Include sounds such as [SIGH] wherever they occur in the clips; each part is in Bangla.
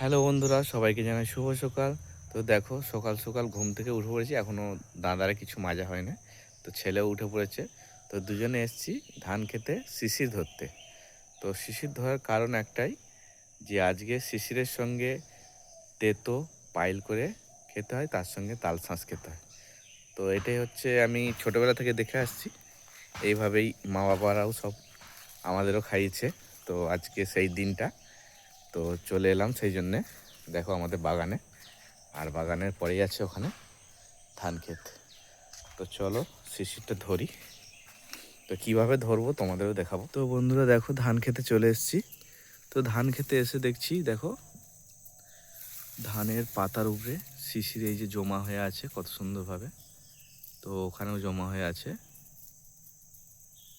হ্যালো বন্ধুরা, সবাইকে জানাই শুভ সকাল। তো দেখো, সকাল সকাল ঘুম থেকে উঠে পড়েছি এখনও দাদারে কিছু মাজা হয় না। তো ছেলেও উঠে পড়েছে। তো দুজনে এসছি ধান খেতে শিশির ধরতে। তো শিশির ধরার কারণ একটাই, যে আজকে শিশিরের সঙ্গে তেতো পাইল করে খেতে হয়, তার সঙ্গে তাল শাঁস খেতে হয়। তো এটাই হচ্ছে আমি ছোটোবেলা থেকে দেখে আসছি। এইভাবেই মা বাবারাও সব আমাদেরও খাইয়েছে। তো আজকে সেই দিনটা। তো চলে এলাম সেই জন্যে। দেখো আমাদের বাগানে। আর বাগানের পরেই আছে ওখানে ধান ক্ষেত তো চলো শিশিরটা ধরি। তো কীভাবে ধরবো তোমাদেরও দেখাবো। তো বন্ধুরা দেখো ধান খেতে চলে এসেছি। তো ধান খেতে এসে দেখছি, দেখো ধানের পাতার উপরে শিশির এই যে জমা হয়ে আছে কত সুন্দরভাবে। তো ওখানেও জমা হয়ে আছে।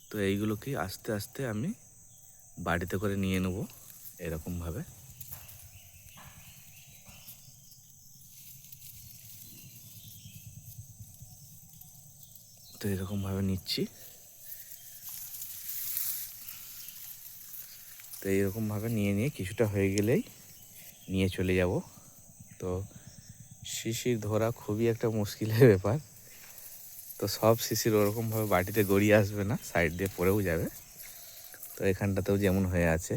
তো এইগুলোকে আস্তে আস্তে আমি বাড়িতে করে নিয়ে নেব। এরকমভাবে তো এরকমভাবে নিচ্ছি। তো এইরকমভাবে নিয়ে নিয়ে কিছুটা হয়ে গেলেই নিয়ে চলে যাব। তো শিশির ধরা খুবই একটা মুশকিলের ব্যাপার। তো সব শিশির ওরকমভাবে বাটিতে গড়িয়ে আসবে না, সাইড দিয়ে পড়েও যাবে। তো এখানটাতেও যেমন হয়ে আছে।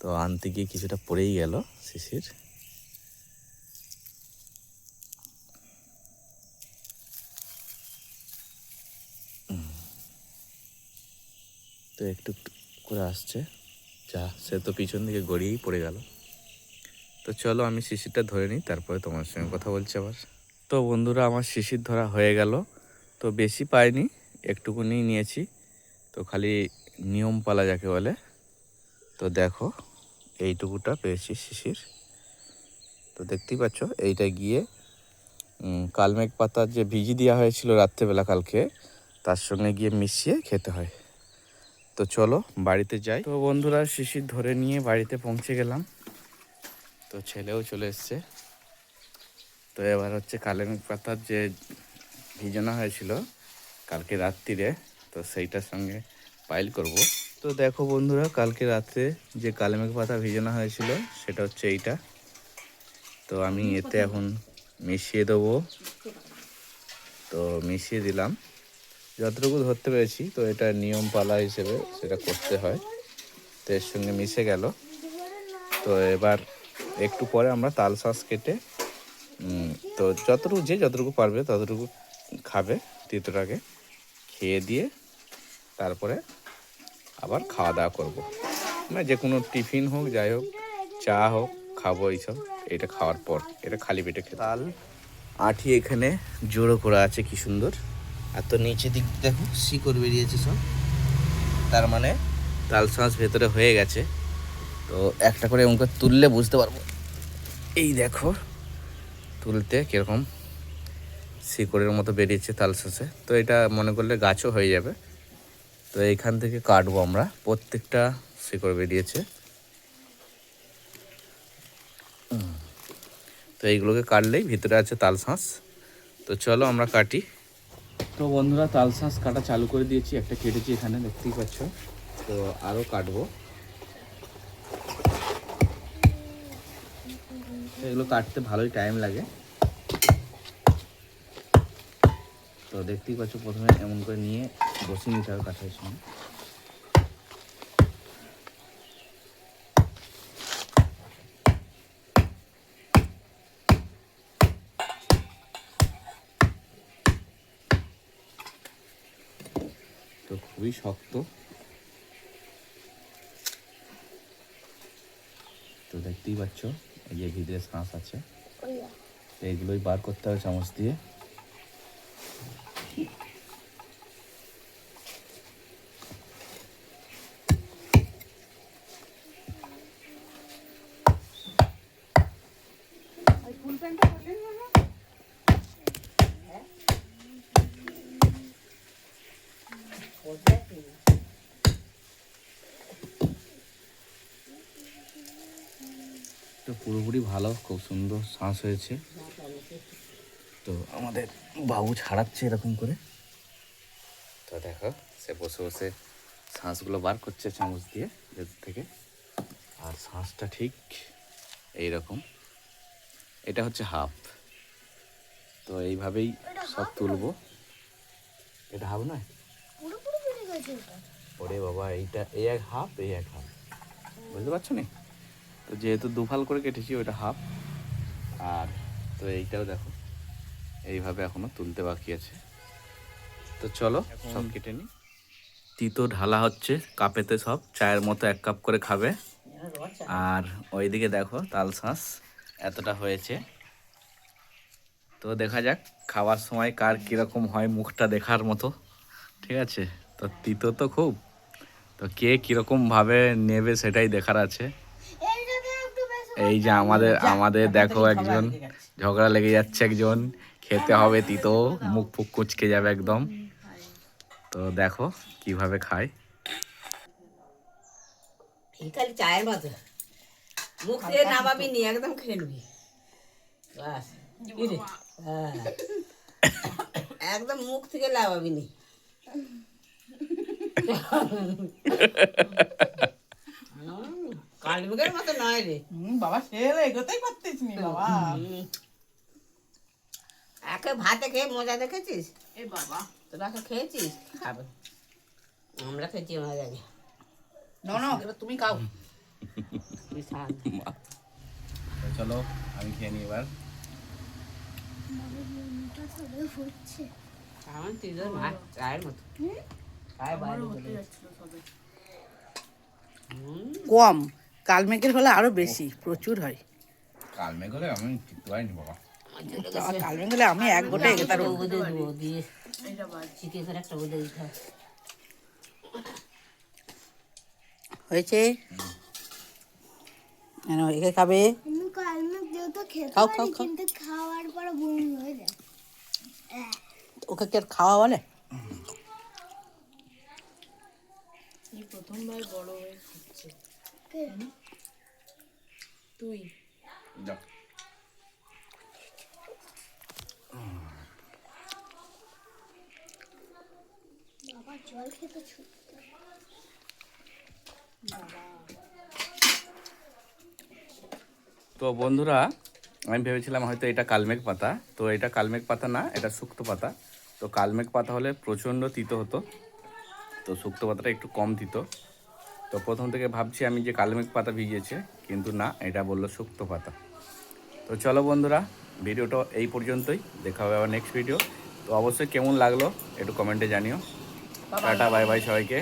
তো আনতে গিয়ে কিছুটা পড়েই গেল শিশির। তো একটু করে আসছে। যা, সে তো পিছন দিকে গড়িয়েই পড়ে গেল। তো চলো আমি শিশিরটা ধরে নিই, তারপরে তোমার সঙ্গে কথা বলছি আবার। তো বন্ধুরা, আমার শিশির ধরা হয়ে গেল। তো বেশি পাইনি একটুকুনি নিয়েছি। তো খালি নিয়ম পালা যাকে বলে। তো দেখো, এইটুকুটা পেয়েছি শিশির। তো দেখতেই পাচ্ছ, এইটা গিয়ে কালমেঘ পাতার যে ভিজি দেওয়া হয়েছিল রাত্রেবেলা কালকে, তার সঙ্গে গিয়ে মিশিয়ে খেতে হয়। তো চলো, বাড়িতে যাই। তো বন্ধুরা, শিশির ধরে নিয়ে বাড়িতে পৌঁছে গেলাম। তো ছেলেও চলে এসছে। তো এবার হচ্ছে কালেমেঘ পাতার যে ভিজানো হয়েছিল, কালকে রাত্রিরে, তো সেইটার সঙ্গে পাইল করব। তো দেখো বন্ধুরা কালকে রাত্রে যে কালেমেঘ পাতা ভিজানো হয়েছিল সেটা হচ্ছে এইটা। তো আমি এতে এখন মিশিয়ে দেবো। তো মিশিয়ে দিলাম। যতটুকু ধরতে পেরেছি তো এটা নিয়ম পালা হিসেবে সেটা করতে হয়। তো এর সঙ্গে মিশে গেল। তো এবার একটু পরে আমরা তাল শাঁস কেটে তো যতটুকু যে যতটুকু পারবে ততটুকু খাবে তিতটাকে। খেয়ে দিয়ে তারপরে আবার খাওয়া দাওয়া করব। মানে যে কোনো টিফিন হোক, যাই হোক, চা হোক, খাব এইসব। এটা খাওয়ার পর, এটা খালি পেটে খেতে। তাল, আঠি এখানে জোড়ো করা আছে, কি সুন্দর। আর তো নিচে দিক, দেখো, শিকড় বেরিয়েছে সব। তার মানে তাল শাঁস ভেতরে হয়ে গেছে। তো একটা করে অঙ্ক তুললে বুঝতে পারব। এই দেখো, তুলতে কীরকম শিকড়ের মতো বেরিয়েছে তাল শাঁসে তো এটা মনে করলে গাছও হয়ে যাবে। তো এইখান থেকে কাটবো আমরা। প্রত্যেকটা শিকড় বেরিয়েছে। তো এইগুলোকে কাটলেই ভিতরে আছে তাল শাঁস। তো চলো আমরা কাটি। তো বন্ধুরা, তাল শাঁস কাটা চালু করে দিয়েছি। একটা কেটেছি এখানে, দেখতেই পাচ্ছ। তো আরও কাটবো। এগুলো কাটতে ভালোই টাইম লাগে। তো দেখতেই পাচ্ছ, প্রথমে এমন করে নিয়ে বসিয়ে নিতে হবে কাঠের সঙ্গে তো খুবই শক্ত। তো দেখতেই পাচ্ছ এই যে ভিতরে শ্বাস আছে। তো এইগুলোই বার করতে হবে চামচ দিয়ে। তো পুরোপুরি ভালো খুব সুন্দর শ্বাস হয়েছে। তো আমাদের বাবু ছাড়াচ্ছে এরকম করে। তো দেখো সে বসে বসে শ্বাসগুলো বার করছে চামচ দিয়ে ভেতর থেকে। আর শ্বাসটা ঠিক এই রকম এটা হচ্ছে হাফ। তো এইভাবেই সব তুলবো। এটা হাফ নয়? ওরে বাবা এইটা এই এক হাফ এই এক হাফ। বুঝতে পারছ নি? তো যেহেতু দুফাল করে কেটেছি ওইটা হাফ আর তো এইটাও দেখো এইভাবে এখনও তুলতে বাকি আছে। তো চলো সব কেটে নি। তিতো ঢালা হচ্ছে কাপেতে সব চায়ের মতো এক কাপ করে খাবে। আর ওইদিকে দেখো তাল শাঁস এতটা হয়েছে। তো দেখা যাক খাওয়ার সময় কার কীরকম হয় মুখটা দেখার মতো। ঠিক আছে? তো তিতো তো খুব। তো কে কীরকমভাবে নেবে সেটাই দেখার আছে। এই যে আমাদের আমাদের দেখো একজন ঝগড়া লেগে যাচ্ছে। একজন খেতে হবে তিতো মুখ ফুক কুচকে যাবে একদম। তো দেখো কীভাবে খায়। খালি চায়ের মতো মুখ দিয়ে নামাবি নি একদম খেয়ে নিবি? হ্যাঁ। একদম মুখ থেকে লাভাবি নি। [LAUGHS] কালমেঘের মতো নয় রে। বাবা সে এগোতেই পারতিস নি বাবা। একে ভাতে খেয়ে মজা দেখেছিস? এ বাবা। তোরা কে খেয়েছিস? খাবে। আমরা খেয়েছি মজা আগে না এবার তুমি খাও। চলো আমি খেয়ে নিই এবার। আমার তিনজন চায়ের মতো। চায় কম কালমেঘের হলে আরও বেশি প্রচুর হয়। কাল মেঘলে আমি টিকতে পারিনি বাবা। গেছে। কালমেঘ হলে আমি এক গোটা বোঁদে দিতে হয়েছে? একে খাবে? আমি খাও, খাও, খাওয়ার পরে বমি হয়ে যায়। ওকে কি আর খাওয়া বলে? কে? যাও। বাবা জল খেতে ছুটতে তো বন্ধুরা আমি ভেবেছিলাম হয়তো এটা কালমেঘ পাতা। তো এটা কালমেঘ পাতা না এটা শুক্তো পাতা। তো কালমেঘ পাতা হলে প্রচণ্ড তিতো হতো। তো শুক্তো পাতাটা একটু কম তিতো। তো প্রথম থেকে ভাবছি আমি যে কালমেঘ পাতা ভিজেছে কিন্তু না এটা বলল শুক্তো পাতা। তো চলো বন্ধুরা ভিডিওটা এই পর্যন্তই। দেখা হবে আবার নেক্সট ভিডিও তো অবশ্যই কেমন লাগল একটু কমেন্টে জানিও। টাটা বাই বাই সবাইকে।